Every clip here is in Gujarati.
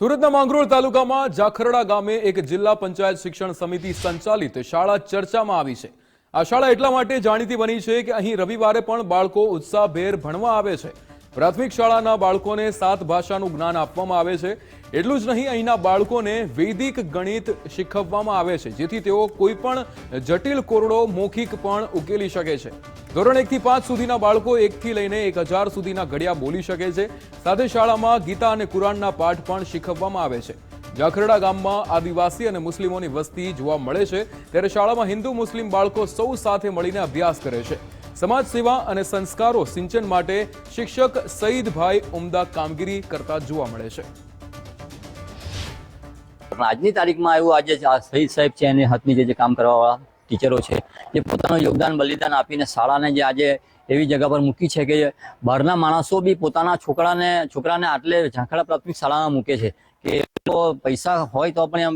સુરતના માંગરોળ તાલુકામાં જાખરડા ગામે એક જિલ્લા પંચાયત શિક્ષણ સમિતિ સંચાલિત શાળા ચર્ચામાં આવી છે. આ શાળા એટલા માટે જાણીતી બની છે કે અહીં રવિવારે પણ બાળકો ઉત્સાહભેર ભણવા આવે છે. પ્રાથમિક શાળાના બાળકોને સાત ભાષાનું જ્ઞાન આપવામાં આવે છે. એટલું જ નહીં, અહીંના બાળકોને વૈદિક ગણિત શીખવવામાં આવે છે, જેથી તેઓ કોઈ પણ જટિલ કોરડો મૌખિક પણ ઉકેલી શકે છે. ધોરણ એકથી પાંચ સુધીના બાળકો એકથી લઈને એક હજાર સુધીના ઘડિયા બોલી શકે છે. સાથે શાળામાં ગીતા અને કુરાનના પાઠ પણ શીખવવામાં આવે છે. જાખરડા ગામમાં આદિવાસી અને મુસ્લિમોની વસ્તી જોવા મળે છે, ત્યારે શાળામાં હિન્દુ મુસ્લિમ બાળકો સૌ સાથે મળીને અભ્યાસ કરે છે. સમાજ સેવા અને સંસ્કારો સિંચન માટે શિક્ષક સઈદભાઈ ઉમદા કામગીરી કરતા જોવા મળે છે. આજની તારીખમાં એવું આજે સહીદ સાહેબ છે એની હાથની જે કામ કરવાવાળા ટીચરો છે, જે પોતાનું યોગદાન, બલિદાન આપીને શાળાને જે આજે એવી જગ્યા પર મૂકી છે કે બહારના માણસો બી પોતાના છોકરાને છોકરાને આટલે ઝાંખડા પ્રાથમિક શાળામાં મૂકે છે. કે તો પૈસા હોય તો પણ એમ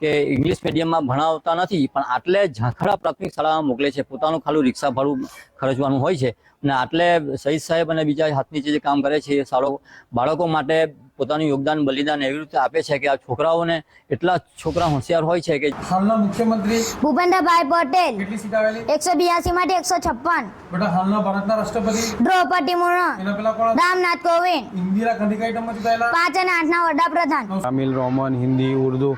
કે ઇંગ્લિશ મીડિયમમાં ભણાવતા નથી પણ આટલે ઝાંખડા પ્રાથમિક શાળામાં મોકલે છે પોતાનું ખાલી રિક્ષા ભાડું ખર્ચવાનું હોય છે અને આટલે શહીદ સાહેબ અને બીજા હાથની જે કામ કરે છે એ શાળો બાળકો માટે પોતાનું યોગદાન બલિદાન એવી રીતે આપે છે કે આ છોકરાઓને એટલા છોકરા હોશિયાર હોય છે કે હાલના મુખ્યમંત્રી ભૂપેન્દ્રભાઈ પટેલ કેટલી સીટ આવેલી? એકસો બ્યાસી માટે એકસો છપ્પન. બેટા હાલના ભારતના રાષ્ટ્રપતિ? દ્રૌપદી મુર્મુ એના પેલા કોણ રામનાથ કોવિંદ ઇન્દિરા ગાંધી કઈ ટર્મમાં ચૂંટાયેલા પાંચ અને આઠના વડાપ્રધાન. તામિલ, રોમન, હિન્દી, ઉર્દુ,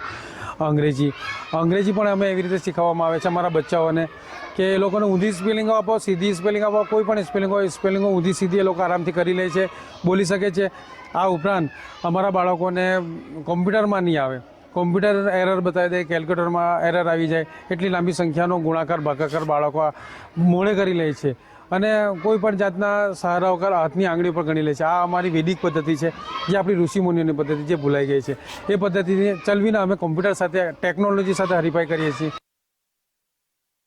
અંગ્રેજી. અંગ્રેજી પણ અમે એવી રીતે શીખવવામાં આવે છે અમારા બચ્ચાઓને કે એ લોકોને ઊંધી સ્પેલિંગો આપો, સીધી સ્પેલિંગ આપો, કોઈ પણ સ્પેલિંગ હોય સ્પેલિંગો ઊંધી સીધી એ લોકો આરામથી કરી લે છે, બોલી શકે છે. આ ઉપરાંત અમારા બાળકોને કોમ્પ્યુટરમાં નહીં આવે. કોમ્પ્યુટર એરર બતાવી દે, કેલ્ક્યુલેટરમાં એરર આવી જાય, એટલી લાંબી સંખ્યાનો ગુણાકાર, ભાગાકાર બાળકો મોડે કરી લે છે. અને કોઈ પણ જાતના સહારા વગર હાથની આંગળી પર ગણી લે છે. આ અમારી વૈદિક પદ્ધતિ છે, જે આપણી ઋષિમુનિઓની પદ્ધતિ જે ભૂલાઈ ગઈ છે. એ પદ્ધતિને ચલવીને અમે કોમ્પ્યુટર સાથે ટેકનોલોજી સાથે હરીફાઈ કરીએ છીએ.